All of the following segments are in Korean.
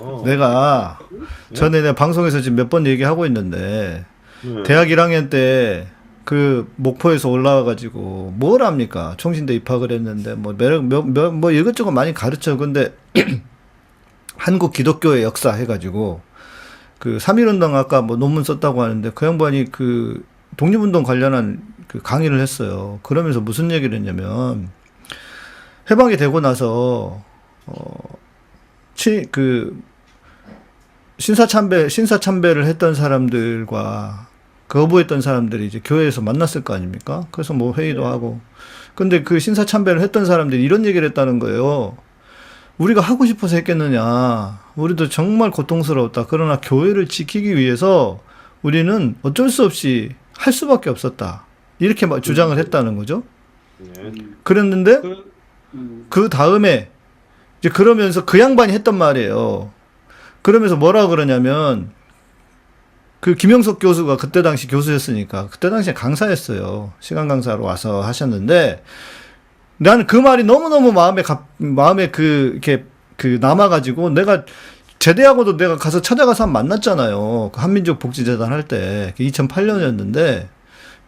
어. 내가 전에 내가 방송에서 지금 몇 번 얘기하고 있는데 네. 대학 1학년 때 그 목포에서 올라와 가지고 뭘 합니까? 총신대 입학을 했는데 뭐 매력 몇, 뭐 이것저것 많이 가르쳐. 근데 한국 기독교의 역사 해 가지고 그 3.1운동 아까 뭐 논문 썼다고 하는데 그 양반이 그 독립운동 관련한 그 강의를 했어요. 그러면서 무슨 얘기를 했냐면 해방이 되고 나서 어, 치, 그, 신사참배, 신사참배를 했던 사람들과 거부했던 사람들이 이제 교회에서 만났을 거 아닙니까? 그래서 뭐 회의도 하고. 근데 그 신사참배를 했던 사람들이 이런 얘기를 했다는 거예요. 우리가 하고 싶어서 했겠느냐. 우리도 정말 고통스러웠다. 그러나 교회를 지키기 위해서 우리는 어쩔 수 없이 할 수밖에 없었다. 이렇게 막 주장을 했다는 거죠. 네. 그랬는데 그, 음, 그 다음에 이제 그러면서 그 양반이 했던 말이에요. 그러면서 뭐라 그러냐면 그 김영석 교수가 그때 당시 교수였으니까 그때 당시에 강사였어요. 시간 강사로 와서 하셨는데 나는 그 말이 너무너무 마음에 갑, 마음에 그 이렇게 그 남아 가지고 내가 제대하고도 내가 가서 찾아가서 한번 만났잖아요. 그 한민족 복지재단 할 때 2008년이었는데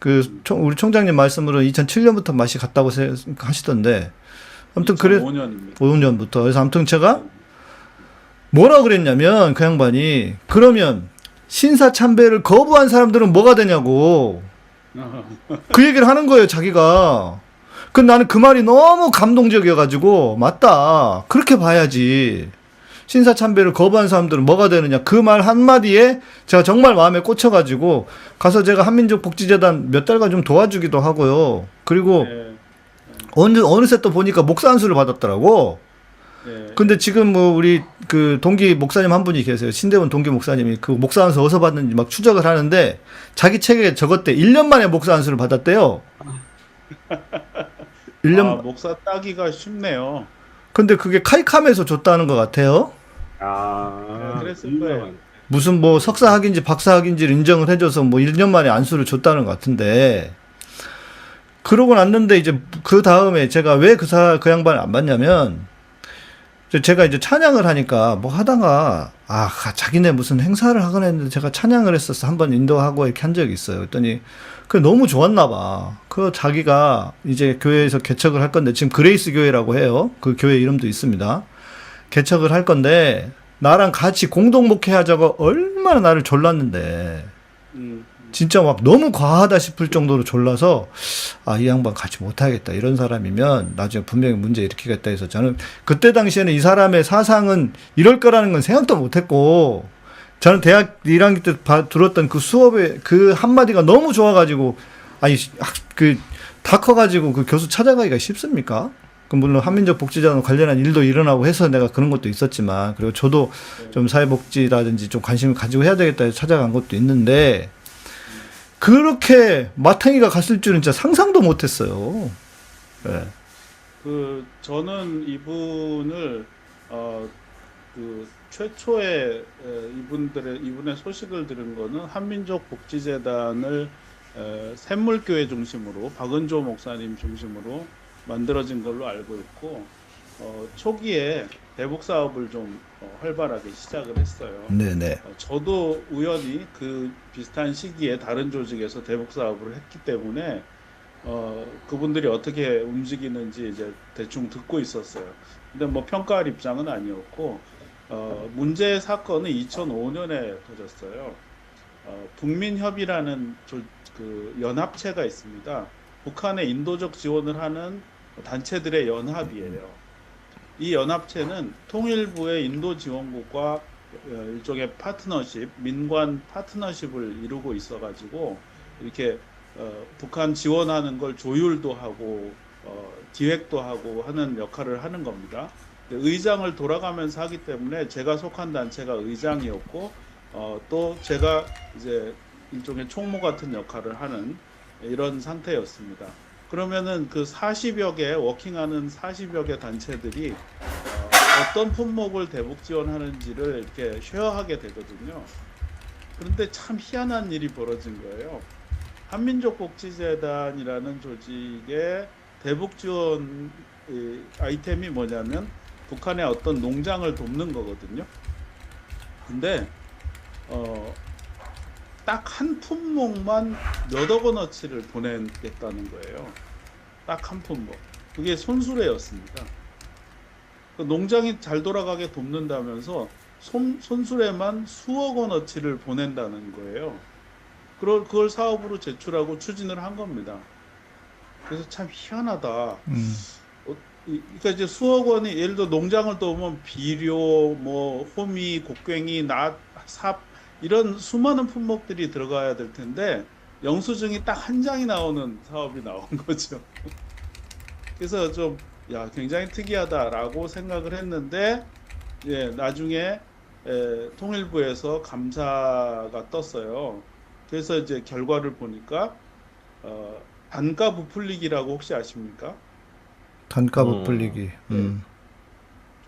그 총- 우리 총장님 말씀으로 2007년부터 맛이 갔다고 세- 하시던데 아무튼 그래 2005년입니다. 5년부터. 그래서 아무튼 제가 뭐라 그랬냐면 그 양반이 그러면 신사 참배를 거부한 사람들은 뭐가 되냐고 그 얘기를 하는 거예요 자기가. 그 나는 그 말이 너무 감동적이어가지고 맞다 그렇게 봐야지. 신사 참배를 거부한 사람들은 뭐가 되느냐 그 말 한마디에 제가 정말 마음에 꽂혀가지고 가서 제가 한민족 복지재단 몇 달간 좀 도와주기도 하고요. 그리고 네, 어느 어느새 또 보니까 목사 안수를 받았더라고. 네. 근데 지금 뭐 우리 그 동기 목사님 한 분이 계세요. 신대원 동기 목사님이 그 목사 안수 어디서 받는지 막 추적을 하는데 자기 책에 적었대. 1년 만에 목사 안수를 받았대요. 1년. 아, 목사 따기가 쉽네요. 근데 그게 카이캄에서 줬다는 것 같아요. 아, 네, 그랬을 거예요. 무슨 뭐 석사 학인지 박사 학인지를 인정을 해줘서 뭐 1년 만에 안수를 줬다는 것 같은데. 그러고 났는데 이제 그 다음에 제가 왜 그 사, 그 양반을 안 봤냐면 이 제 제가 이제 찬양을 하니까 뭐 하다가 아, 자기네 무슨 행사를 하거나 했는데 제가 찬양을 했었어. 한번 인도하고 이렇게 한 적이 있어요. 그랬더니 그 너무 좋았나 봐. 그 자기가 이제 교회에서 개척을 할 건데 지금 그레이스 교회라고 해요. 그 교회 이름도 있습니다. 개척을 할 건데 나랑 같이 공동 목회하자고 얼마나 나를 졸랐는데 음, 진짜 막 너무 과하다 싶을 정도로 졸라서 아 이 양반 같이 못하겠다 이런 사람이면 나중에 분명히 문제 일으키겠다 해서 저는 그때 당시에는 이 사람의 사상은 이럴 거라는 건 생각도 못했고 저는 대학 1학년 때 봐- 들었던 그 수업의 그 한마디가 너무 좋아가지고 아니 그 다 커가지고 그 교수 찾아가기가 쉽습니까? 그 물론 한민족 복지자원 관련한 일도 일어나고 해서 내가 그런 것도 있었지만 그리고 저도 좀 사회복지라든지 좀 관심을 가지고 해야 되겠다 해서 찾아간 것도 있는데 그렇게 마탱이가 갔을 줄은 진짜 상상도 못했어요. 예. 그 저는 이분을 어, 그 최초에 에, 이분들의 이분의 소식을 들은 거는 한민족 복지재단을 에, 샘물교회 중심으로 박은조 목사님 중심으로 만들어진 걸로 알고 있고 어, 초기에 대북 사업을 좀 어, 활발하게 시작을 했어요. 네네. 어, 저도 우연히 그 비슷한 시기에 다른 조직에서 대북 사업을 했기 때문에 어, 그분들이 어떻게 움직이는지 이제 대충 듣고 있었어요. 근데 뭐 평가할 입장은 아니었고 어, 문제 사건은 2005년에 터졌어요. 어, 북민협이라는 조, 그 연합체가 있습니다. 북한에 인도적 지원을 하는 단체들의 연합이에요. 이 연합체는 통일부의 인도 지원국과 어, 일종의 파트너십, 민관 파트너십을 이루고 있어가지고 이렇게 어, 북한 지원하는 걸 조율도 하고 어, 기획도 하고 하는 역할을 하는 겁니다. 의장을 돌아가면서 하기 때문에 제가 속한 단체가 의장이었고 어, 또 제가 이제 일종의 총무 같은 역할을 하는 이런 상태였습니다. 그러면은 그 40여 개 워킹하는 40여 개 단체들이 어, 어떤 품목을 대북 지원하는지를 이렇게 쉐어하게 되거든요. 그런데 참 희한한 일이 벌어진 거예요. 한민족복지재단이라는 조직의 대북 지원 이, 아이템이 뭐냐면 북한의 어떤 농장을 돕는 거거든요. 근데 어, 딱 한 품목만 몇 억 원어치를 보내겠다는 거예요. 딱 한 품목. 그게 손수레였습니다. 그 농장이 잘 돌아가게 돕는다면서 손, 손수레만 수억 원어치를 보낸다는 거예요. 그걸, 그걸 사업으로 제출하고 추진을 한 겁니다. 그래서 참 희한하다. 음. 이- 그러니까 이제 수억 원이 예를 들어 농장을 도우면 비료, 뭐 호미, 곡괭이, 낫, 삽 이런 수많은 품목들이 들어가야 될 텐데 영수증이 딱 한 장이 나오는 사업이 나온 거죠. 그래서 좀 야 굉장히 특이하다라고 생각을 했는데 예 나중에 에, 통일부에서 감사가 떴어요. 그래서 이제 결과를 보니까 어, 단가 부풀리기라고 혹시 아십니까? 단가 음. 부풀리기. 음.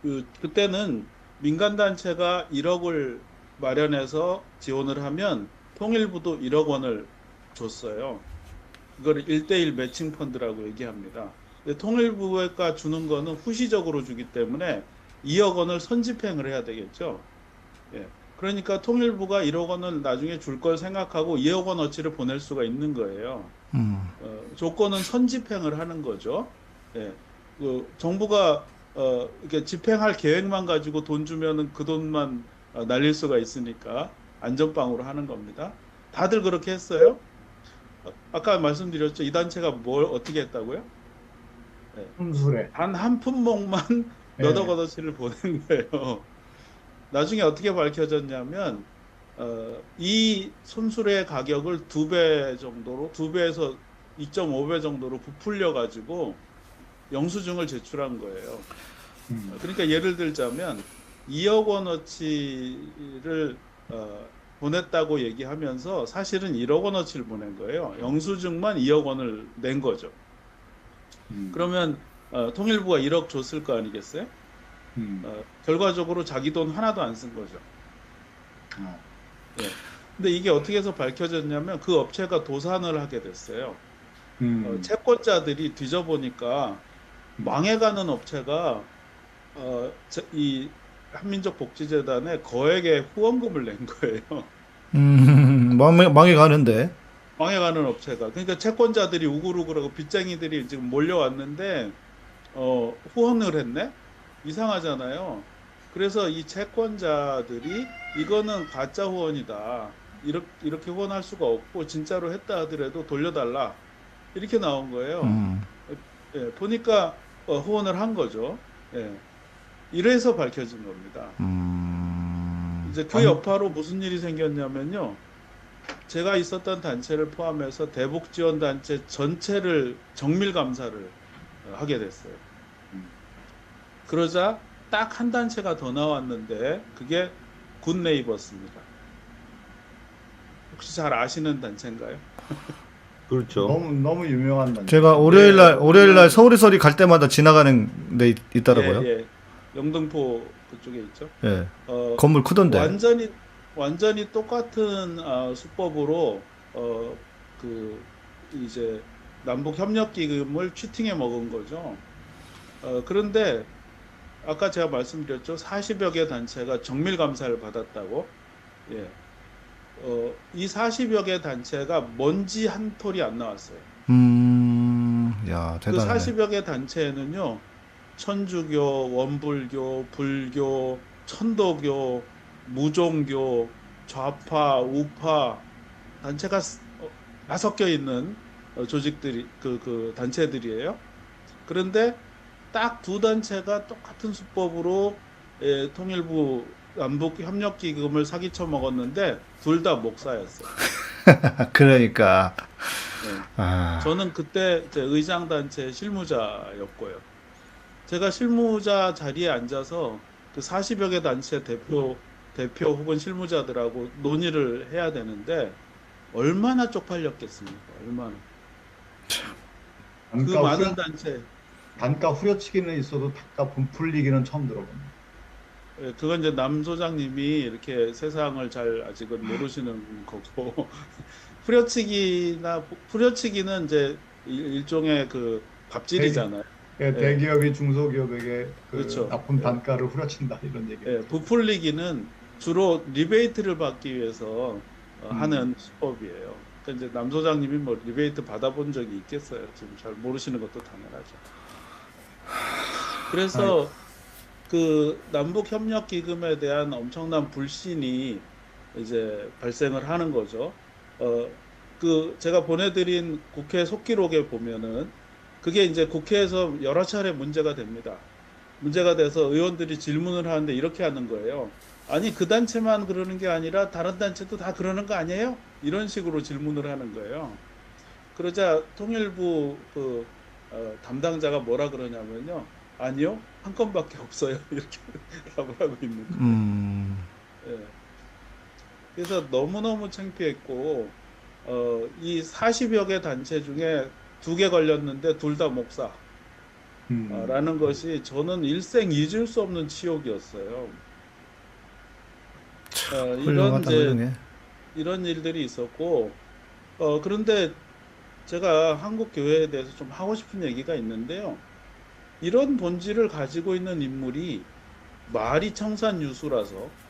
그 그때는 민간 단체가 1억을 마련해서 지원을 하면 통일부도 1억 원을 줬어요. 그거를 1대1 매칭 펀드라고 얘기합니다. 근데 통일부가 주는 거는 후시적으로 주기 때문에 2억 원을 선집행을 해야 되겠죠. 예. 그러니까 통일부가 1억 원을 나중에 줄 걸 생각하고 2억 원 어치를 보낼 수가 있는 거예요. 음. 어, 조건은 선집행을 하는 거죠. 예. 그 정부가 어, 이렇게 집행할 계획만 가지고 돈 주면은 그 돈만 어, 날릴 수가 있으니까 안전빵으로 하는 겁니다. 다들 그렇게 했어요. 어, 아까 말씀드렸죠. 이 단체가 뭘 어떻게 했다고요? 혼술에. 단 한 품목만 네. 몇억 원어치를 보낸 거예요. 나중에 어떻게 밝혀졌냐면 어, 이 손수레 가격을 두 배 정도로 두 배에서 2.5배 정도로 부풀려 가지고 영수증을 제출한 거예요. 음. 그러니까 예를 들자면 2억 원어치를 어, 보냈다고 얘기하면서 사실은 1억 원어치를 보낸 거예요. 영수증만 2억 원을 낸 거죠. 음. 그러면 어, 통일부가 1억 줬을 거 아니겠어요? 음. 어, 결과적으로 자기 돈 하나도 안 쓴 거죠. 어. 근데 이게 어떻게 해서 밝혀졌냐면 그 업체가 도산을 하게 됐어요. 음. 어, 채권자들이 뒤져보니까 망해가는 업체가 어, 저- 이 한민족 복지재단에 거액의 후원금을 낸 거예요. 음. 망해, 망해 가는데. 망해가는 업체가. 그러니까 채권자들이 우글우글하고 빚쟁이들이 지금 몰려왔는데 어, 후원을 했네? 이상하잖아요. 그래서 이 채권자들이 이거는 가짜 후원이다. 이렇게, 이렇게 후원할 수가 없고 진짜로 했다 하더라도 돌려달라. 이렇게 나온 거예요. 음. 예, 보니까 어, 후원을 한 거죠. 예. 이래서 밝혀진 겁니다. 음. 이제 그 아니- 여파로 무슨 일이 생겼냐면요. 제가 있었던 단체를 포함해서 대북 지원 단체 전체를 정밀 감사를 어, 하게 됐어요. 음. 그러자 딱 한 단체가 더 나왔는데 그게 굿네이버스입니다. 혹시 잘 아시는 단체인가요? 그렇죠. 너무 너무 유명한 단체. 제가 월요일 날 네. 월요일 날 서울에서리 갈 때마다 지나가는 데 있, 있더라고요. 예, 예. 영등포 그쪽에 있죠. 예. 어, 건물 크던데. 완전히 완전히 똑같은 아, 수법으로 어, 그 이제 남북 협력 기금을 취팅해 먹은 거죠. 어, 그런데 아까 제가 말씀드렸죠. 40여 개 단체가 정밀 감사를 받았다고. 예. 어, 이 40여 개 단체가 먼지 한 톨이 안 나왔어요. 음. 야, 그 대단하네. 40여 개 단체에는요, 천주교, 원불교, 불교, 천도교, 무종교, 좌파, 우파 단체가 스- 어, 다 섞여 있는 어, 조직들이 그, 그 단체들이에요. 그런데 딱 두 단체가 똑같은 수법으로 예, 통일부 남북 협력 기금을 사기쳐 먹었는데 둘 다 목사였어요. 그러니까. 예. 아. 저는 그때 제 의장 단체 실무자였고요. 제가 실무자 자리에 앉아서 그 40여 개 단체 대표 대표 혹은 실무자들하고 논의를 해야 되는데 얼마나 쪽팔렸겠습니까? 얼마나 그 많은 후려, 단체 단가 후려치기는 있어도 단가 분풀리기는 처음 들어봅니다. 예, 그건 이제 남 소장님이 이렇게 세상을 잘 아직은 모르시는 거고 후려치기나 후려치기는 이제 일- 일종의 그 갑질이잖아요. 예, 네. 대기업이 중소기업에게 그 그렇죠. 나쁜 네. 단가를 후려친다 이런 얘기. 예, 부풀리기는 주로 리베이트를 받기 위해서 어, 음. 하는 수법이에요. 그러니까 이제 남 소장님이 뭐 리베이트 받아본 적이 있겠어요. 지금 잘 모르시는 것도 당연하죠. 그래서 그 남북 협력 기금에 대한 엄청난 불신이 이제 발생을 하는 거죠. 어, 그 제가 보내드린 국회 속기록에 보면은 그게 이제 국회에서 여러 차례 문제가 됩니다. 문제가 돼서 의원들이 질문을 하는데 이렇게 하는 거예요. 아니 그 단체만 그러는 게 아니라 다른 단체도 다 그러는 거 아니에요? 이런 식으로 질문을 하는 거예요. 그러자 통일부 그 어, 담당자가 뭐라 그러냐면요. 아니요 한 건밖에 없어요 이렇게 답을 하고 있는 거예요. 음, 예. 그래서 너무너무 창피했고 어, 이 40여 개 단체 중에 두 개 걸렸는데 둘 다 목사. 음. 어, 라는 것이 저는 일생 잊을 수 없는 치욕이었어요. 어, 이런 이제 훌륭해. 이런 일들이 있었고 어 그런데 제가 한국 교회에 대해서 좀 하고 싶은 얘기가 있는데요. 이런 본질을 가지고 있는 인물이 말이 청산유수라서 어,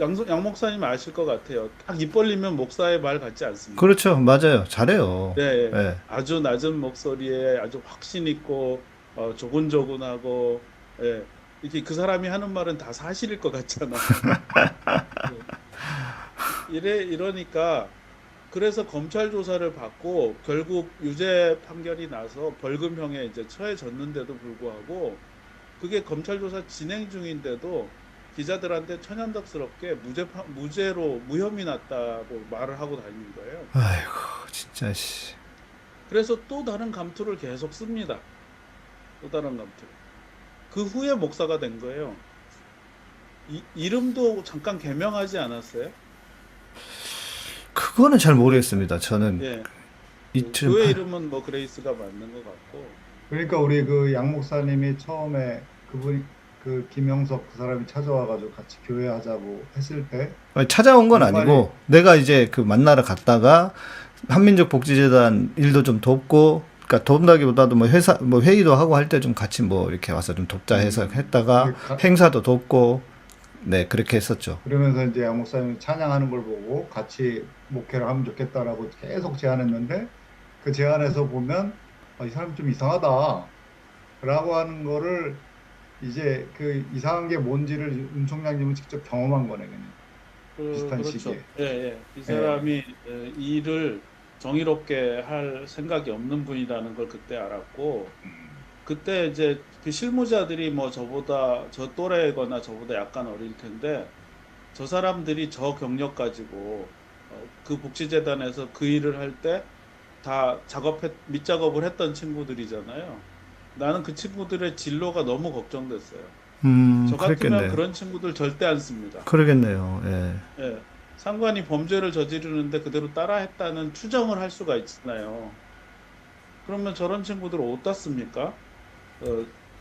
양, 양 목사님 아실 것 같아요. 딱 입 벌리면 목사의 말 같지 않습니까? 그렇죠, 맞아요. 잘해요. 네, 예. 아주 낮은 목소리에 아주 확신 있고 어, 조곤조곤하고 예, 이렇게 그 사람이 하는 말은 다 사실일 것 같잖아. 예. 이래 이러니까 그래서 검찰 조사를 받고 결국 유죄 판결이 나서 벌금형에 이제 처해졌는데도 불구하고 그게 검찰 조사 진행 중인데도 기자들한테 천연덕스럽게 무죄 파- 무죄로 무혐의 났다고 말을 하고 다니는 거예요. 아이고, 진짜 씨. 그래서 또 다른 감투를 계속 씁니다. 또 다른 감투. 그 후에 목사가 된 거예요. 이, 이름도 잠깐 개명하지 않았어요? 그거는 잘 모르겠습니다. 저는 예. 이틀 교회 이름은 뭐 그레이스가 맞는 것 같고. 그러니까 우리 그 양 목사님이 처음에 그분 그 김영석 그 사람이 찾아와가지고 같이 교회 하자고 했을 때 찾아온 건 정말이- 아니고 내가 이제 그 만나러 갔다가 한민족 복지재단 일도 좀 돕고 그러니까 돕다기보다도 뭐 회사 뭐 회의도 하고 할 때 좀 같이 뭐 이렇게 와서 좀 돕자 해서 음. 했다가 그 가- 행사도 돕고 네 그렇게 했었죠. 그러면서 이제 양 목사님이 찬양하는 걸 보고 같이 목회를 하면 좋겠다라고 계속 제안했는데 그 제안에서 보면 아, 이 사람 좀 이상하다 라고 하는 거를 이제 그 이상한 게 뭔지를 임 총장님은 직접 경험한 거네 그냥. 그, 비슷한 그렇죠. 시기에. 예, 예. 이 사람이 에, 이 일을 정의롭게 할 생각이 없는 분이라는 걸 그때 알았고, 그때 이제 그 실무자들이 뭐 저보다 저 또래거나 저보다 약간 어릴 텐데 저 사람들이 저 경력 가지고 어, 그 복지재단에서 그 일을 할 때 다 작업했 밑작업을 했던 친구들이잖아요. 나는 그 친구들의 진로가 너무 걱정됐어요. 음 저 같으면 그랬겠네요. 그런 친구들 절대 안 씁니다. 그러겠네요. 예. 예. 상관이 범죄를 저지르는데 그대로 따라했다는 추정을 할 수가 있잖아요. 그러면 저런 친구들 어디다 씁니까? 어,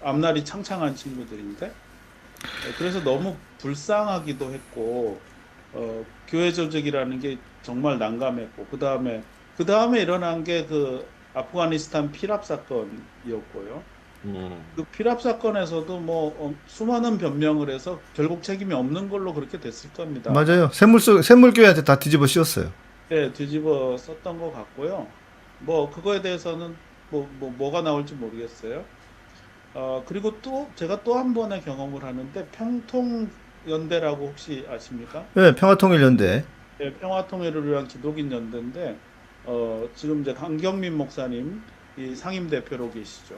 앞날이 창창한 친구들인데. 예, 그래서 너무 불쌍하기도 했고, 어, 교회 조직이라는 게 정말 난감했고, 그 다음에, 그 다음에 일어난 게 그 아프가니스탄 피랍 사건이었고요. 음. 그 피랍 사건에서도 뭐 어, 수많은 변명을 해서 결국 책임이 없는 걸로 그렇게 됐을 겁니다. 맞아요. 샘물 속 샘물교회한테 다 뒤집어 씌웠어요. 예, 뒤집어 썼던 것 같고요. 뭐 그거에 대해서는 뭐, 뭐 뭐가 나올지 모르겠어요. 어 그리고 또 제가 또 한 번의 경험을 하는데 평통 연대라고 혹시 아십니까? 예, 평화통일연대. 예, 평화통일을 위한 기독인 연대인데 어 지금 이제 강경민 목사님 이 상임 대표로 계시죠.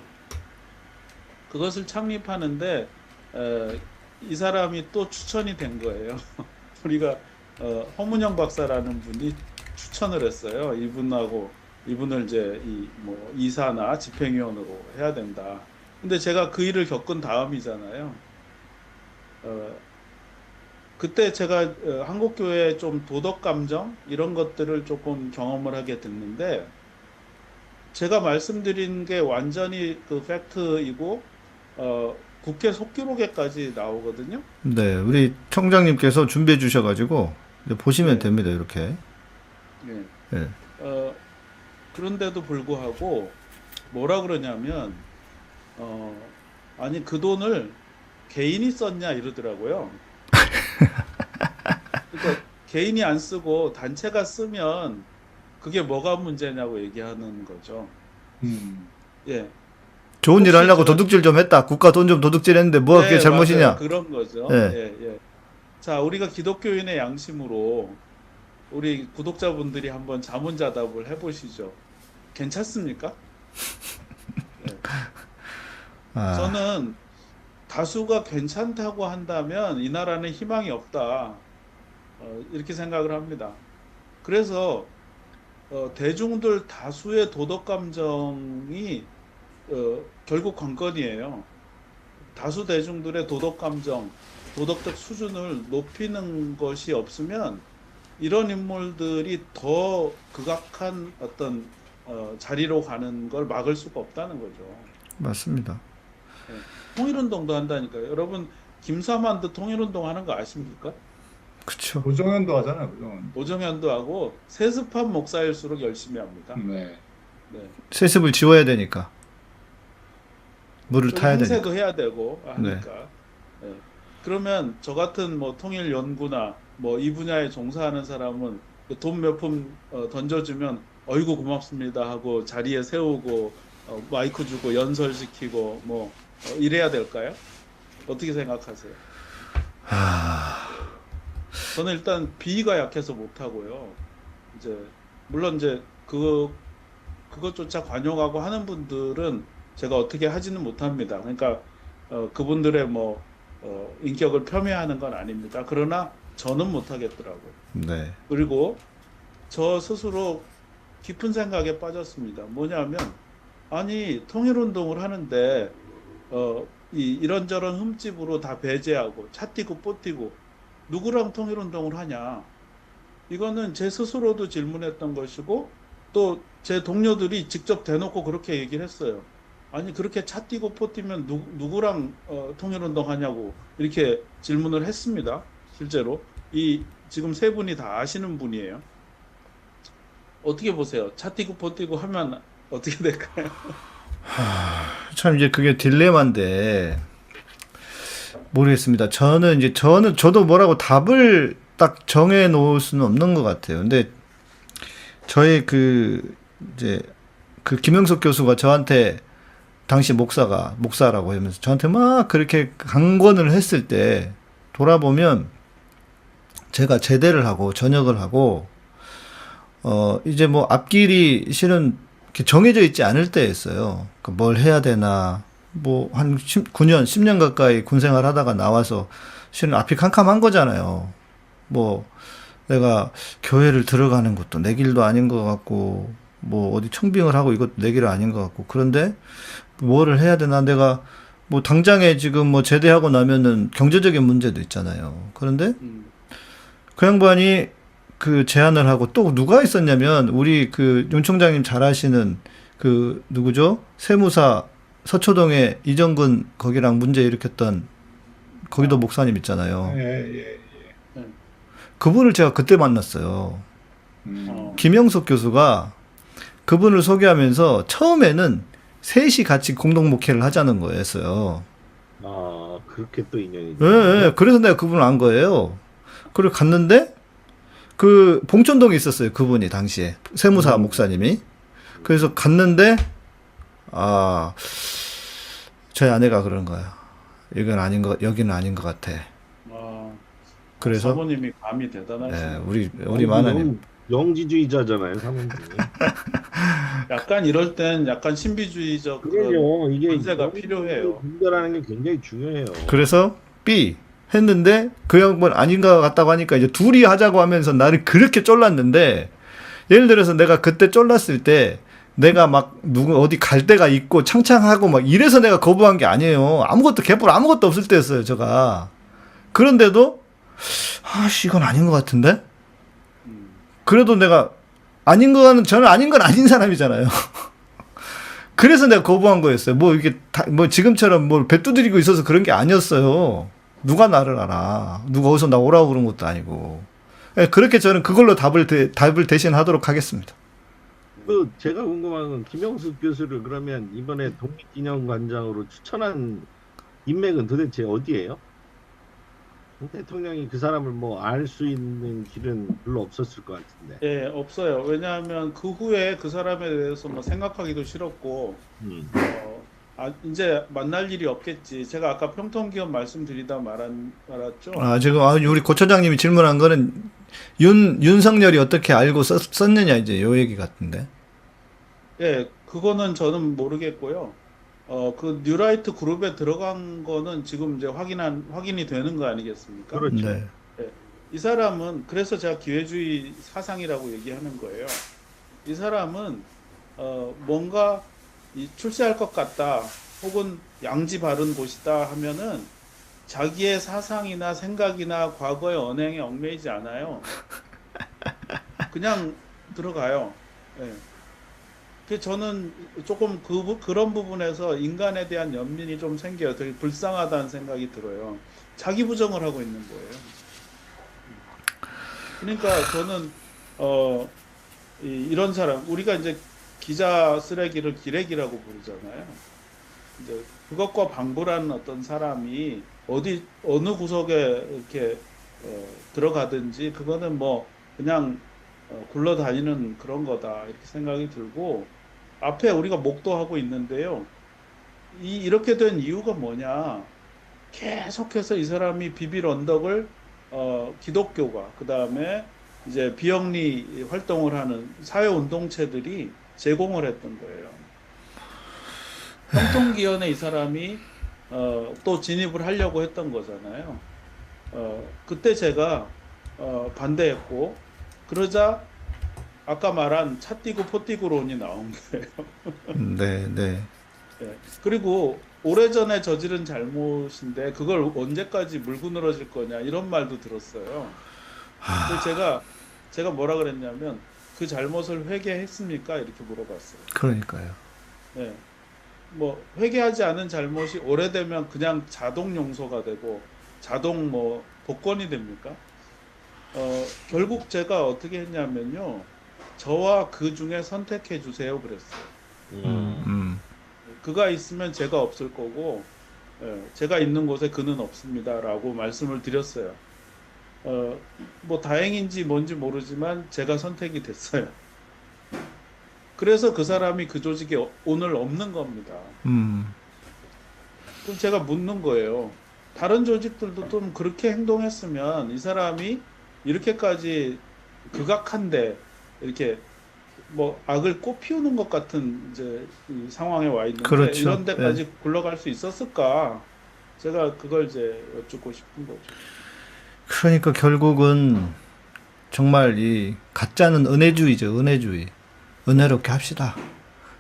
그것을 창립하는데 에, 이 사람이 또 추천이 된 거예요. 우리가 어, 허문영 박사라는 분이 추천을 했어요. 이분하고 이분을 이제 이 뭐 이사나 집행위원으로 해야 된다. 근데 제가 그 일을 겪은 다음이잖아요. 어, 그때 제가 어, 한국 교회의 좀 도덕 감정 이런 것들을 조금 경험을 하게 됐는데 제가 말씀드린 게 완전히 그 팩트이고 어, 국회 속기록에까지 나오거든요. 네, 우리 청장님께서 준비해 주셔가지고 보시면 네. 됩니다. 이렇게. 예. 예. 어, 그런데도 불구하고 뭐라 그러냐면 어, 아니 그 돈을 개인이 썼냐 이러더라고요. 그러니까 개인이 안 쓰고 단체가 쓰면 그게 뭐가 문제냐고 얘기하는 거죠. 음. 예. 좋은 일 하려고 저- 도둑질 좀 했다. 국가 돈 좀 도둑질했는데 뭐가 그게 네, 잘못이냐? 맞아요. 그런 거죠. 예. 예, 예. 자, 우리가 기독교인의 양심으로 우리 구독자분들이 한번 자문자답을 해보시죠. 괜찮습니까? 아, 저는 다수가 괜찮다고 한다면 이 나라는 희망이 없다. 어, 이렇게 생각을 합니다. 그래서 어, 대중들 다수의 도덕 감정이 어, 결국 관건이에요. 다수 대중들의 도덕 감정, 도덕적 수준을 높이는 것이 없으면 이런 인물들이 더 극악한 어떤 어, 자리로 가는 걸 막을 수가 없다는 거죠. 맞습니다. 통일운동도 한다니까요. 여러분 김사만도 통일운동 하는 거 아십니까? 그쵸. 고정현도 하잖아요. 고정현. 오정현도 하고 세습한 목사일수록 열심히 합니다. 네. 네. 세습을 지워야 되니까. 물을 좀 타야 행세도 되니까. 해야 되고 하니까. 네. 그러면 저 같은 뭐 통일 연구나 뭐 이 분야에 종사하는 사람은 돈 몇 푼 던져주면 어이구 고맙습니다 하고 자리에 세우고 어, 마이크 주고 연설시키고 뭐 어, 이래야 될까요? 어떻게 생각하세요? 아, 저는 일단 비위가 약해서 못 하고요. 이제 물론 이제 그 그것조차 관용하고 하는 분들은 제가 어떻게 하지는 못합니다. 그러니까 어, 그분들의 뭐 어, 인격을 폄훼하는 건 아닙니다. 그러나 저는 못 하겠더라고요. 네. 그리고 저 스스로 깊은 생각에 빠졌습니다. 뭐냐면 아니 통일운동을 하는데 어, 이 이런저런 흠집으로 다 배제하고 차 뛰고 뽀 뛰고 누구랑 통일운동을 하냐? 이거는 제 스스로도 질문했던 것이고 또 제 동료들이 직접 대놓고 그렇게 얘기를 했어요. 아니 그렇게 차 뛰고 뽀뛰면 누, 누구랑 어, 통일운동 하냐고 이렇게 질문을 했습니다. 실제로 이 지금 세 분이 다 아시는 분이에요. 어떻게 보세요? 차 뛰고 뽀뛰고 하면 어떻게 될까요? 참 이제 그게 딜레마인데 모르겠습니다. 저는 이제 저는 저도 뭐라고 답을 딱 정해 놓을 수는 없는 것 같아요. 근데 저희 그 이제 그 김영석 교수가 저한테 당시 목사가 목사라고 하면서 저한테 막 그렇게 강권을 했을 때 돌아보면 제가 제대를 하고 전역을 하고 어 이제 뭐 앞길이 실은 정해져 있지 않을 때였어요. 그뭘 해야 되나 뭐 한 9년 10년 가까이 군 생활 하다가 나와서 실은 앞이 캄캄한 거잖아요. 뭐 내가 교회를 들어가는 것도 내 길도 아닌 것 같고 뭐 어디 청빙을 하고 이것도 내 길은 아닌 것 같고 그런데 뭐를 해야 되나 내가 뭐 당장에 지금 뭐 제대하고 나면은 경제적인 문제도 있잖아요. 그런데 음, 그 양반이 그 제안을 하고 또 누가 있었냐면 우리 그 윤 총장님 잘 아시는 그 누구죠? 세무사 서초동에 이정근 거기랑 문제 일으켰던 거기도 목사님 있잖아요. 예, 예. 그분을 제가 그때 만났어요. 음. 어. 김영석 교수가 그분을 소개하면서 처음에는 셋이 같이 공동 목회를 하자는 거였어요. 아 그렇게 또 인연이 예, 예. 그래서 내가 그분을 안 거예요. 그리고 갔는데 그 봉천동에 있었어요. 그분이 당시에 세무사 음. 목사님이. 그래서 갔는데 아 저희 아내가 그런 거야. 이건 아닌 것 여기는 아닌 것 같아. 아, 그래서 사모님이 감이 대단하시네요. 예, 우리 우리 마나님 영지주의자잖아요 사모님. 약간 이럴 땐 약간 신비주의적 그런 그럼요 이게 권세가 필요해요. 분별하는 게 굉장히 중요해요. 그래서 B 했는데 그 양반 아닌 것 같다고 하니까 이제 둘이 하자고 하면서 나를 그렇게 쫄랐는데 예를 들어서 내가 그때 쫄랐을 때 내가 막 누구 어디 갈 데가 있고 창창하고 막 이래서 내가 거부한 게 아니에요. 아무것도 개뿔 아무것도 없을 때였어요, 제가. 그런데도 아씨 이건 아닌 것 같은데. 음, 그래도 내가 아닌 거는 저는 아닌 건 아닌 사람이잖아요. 그래서 내가 거부한 거였어요. 뭐 이게 다, 뭐 지금처럼 뭘 배 두드리고 있어서 그런 게 아니었어요. 누가 나를 알아? 누가 어디서 나 오라고 그런 것도 아니고. 예, 그렇게 저는 그걸로 답을 대, 답을 대신하도록 하겠습니다. 그 제가 궁금한 건 김영숙 교수를 그러면 이번에 독립기념관장으로 추천한 인맥은 도대체 어디예요? 대통령이 그 사람을 뭐 알 수 있는 길은 별로 없었을 것 같은데. 예, 없어요. 왜냐하면 그 후에 그 사람에 대해서 뭐 생각하기도 싫었고, 음. 어, 아, 이제 만날 일이 없겠지. 제가 아까 평통기업 말씀드리다 말한, 말았죠. 아, 지금 아, 우리 고처장님이 질문한 거는 윤 윤석열이 어떻게 알고 썼, 썼느냐 이제 요 얘기 같은데. 예, 그거는 저는 모르겠고요. 어, 그 뉴라이트 그룹에 들어간 거는 지금 이제 확인한, 확인이 되는 거 아니겠습니까? 그렇죠. 네. 이 사람은 그래서 제가 기회주의 사상이라고 얘기하는 거예요. 이 사람은 어, 뭔가 이 출세할 것 같다, 혹은 양지 바른 곳이다 하면은 자기의 사상이나 생각이나 과거의 언행에 얽매이지 않아요. 그냥 들어가요. 예. 그 저는 조금 그 부- 그런 부분에서 인간에 대한 연민이 좀 생겨요. 되게 불쌍하다는 생각이 들어요. 자기 부정을 하고 있는 거예요. 그러니까 저는 어 이, 런 사람 우리가 이제 기자 쓰레기를 기레기라고 부르잖아요. 이제 그것과 방불하는 어떤 사람이 어디 어느 구석에 이렇게 어, 들어가든지 그거는 뭐 그냥 어, 굴러다니는 그런 거다 이렇게 생각이 들고 앞에 우리가 목도하고 있는데요. 이 이렇게 된 이유가 뭐냐? 계속해서 이 사람이 비빌 언덕을 어, 기독교가 그 다음에 이제 비영리 활동을 하는 사회 운동체들이 제공을 했던 거예요. 평통기원에 이 사람이 어, 또 진입을 하려고 했던 거잖아요. 어, 그때 제가 어, 반대했고 그러자 아까 말한 차 띠고 포 띠고론이 나온 거예요. 네, 네. 예. 그리고 오래전에 저지른 잘못인데 그걸 언제까지 물고 늘어질 거냐 이런 말도 들었어요. 근데 제가 제가 뭐라 그랬냐면 그 잘못을 회개했습니까? 이렇게 물어봤어요. 그러니까요. 예. 뭐 회개하지 않은 잘못이 오래되면 그냥 자동 용서가 되고 자동 뭐 복권이 됩니까? 어, 결국 제가 어떻게 했냐면요. 저와 그 중에 선택해 주세요 그랬어요. 음. 음. 그가 있으면 제가 없을 거고 예, 제가 있는 곳에 그는 없습니다라고 말씀을 드렸어요. 어, 뭐 다행인지 뭔지 모르지만 제가 선택이 됐어요. 그래서 그 사람이 그 조직에 어- 오늘 없는 겁니다. 음. 그럼 제가 묻는 거예요. 다른 조직들도 좀 그렇게 행동했으면 이 사람이 이렇게까지 극악한데 이렇게 뭐 악을 꽃 피우는 것 같은 이제 이 상황에 와 있는데 그렇죠. 이런 데까지 굴러갈 수 있었을까? 제가 그걸 이제 여쭙고 싶은 거죠. 그러니까 결국은 정말 이 가짜는 은혜주의죠, 은혜주의. 은혜롭게 합시다.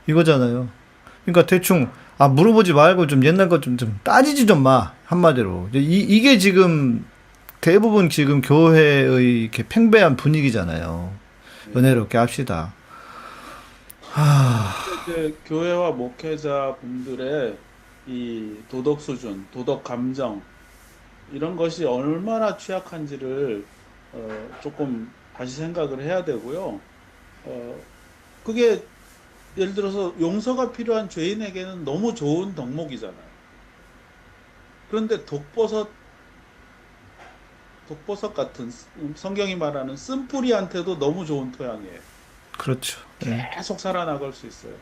이거잖아요. 그러니까 대충 아 물어보지 말고 좀 옛날 것좀좀 따지지 좀 마. 한마디로. 이 이게 지금 대부분 지금 교회의 이렇게 팽배한 분위기잖아요. 은혜롭게 합시다. 하, 교회와 목회자 분들의 이 도덕 수준, 도덕 감정 이런 것이 얼마나 취약한지를 어, 조금 다시 생각을 해야 되고요. 어, 그게 예를 들어서 용서가 필요한 죄인에게는 너무 좋은 덕목이잖아요. 그런데 독버섯 독버섯 같은 성경이 말하는 쓴뿌리한테도 너무 좋은 토양이에요. 그렇죠. 예. 계속 살아나갈 수 있어요.